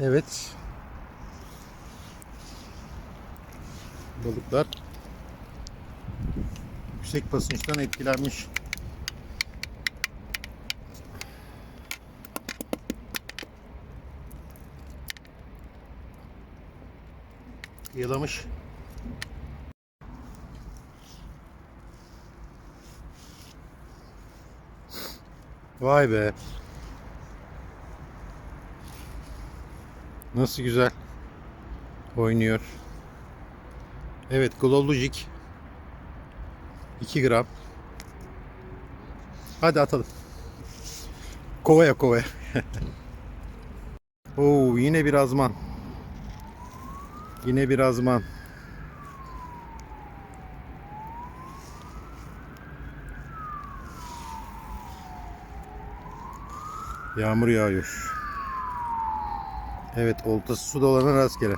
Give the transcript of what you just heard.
Evet. Balıklar yüksek basınçtan etkilenmiş. Yalamış. Vay be. Nasıl güzel oynuyor. Evet Glowlogic 2 gram. Hadi atalım. Kovaya kovaya. Oo yine bir azman. Yine bir azman. Yağmur yağıyor. Evet oltası suda olana rastgele.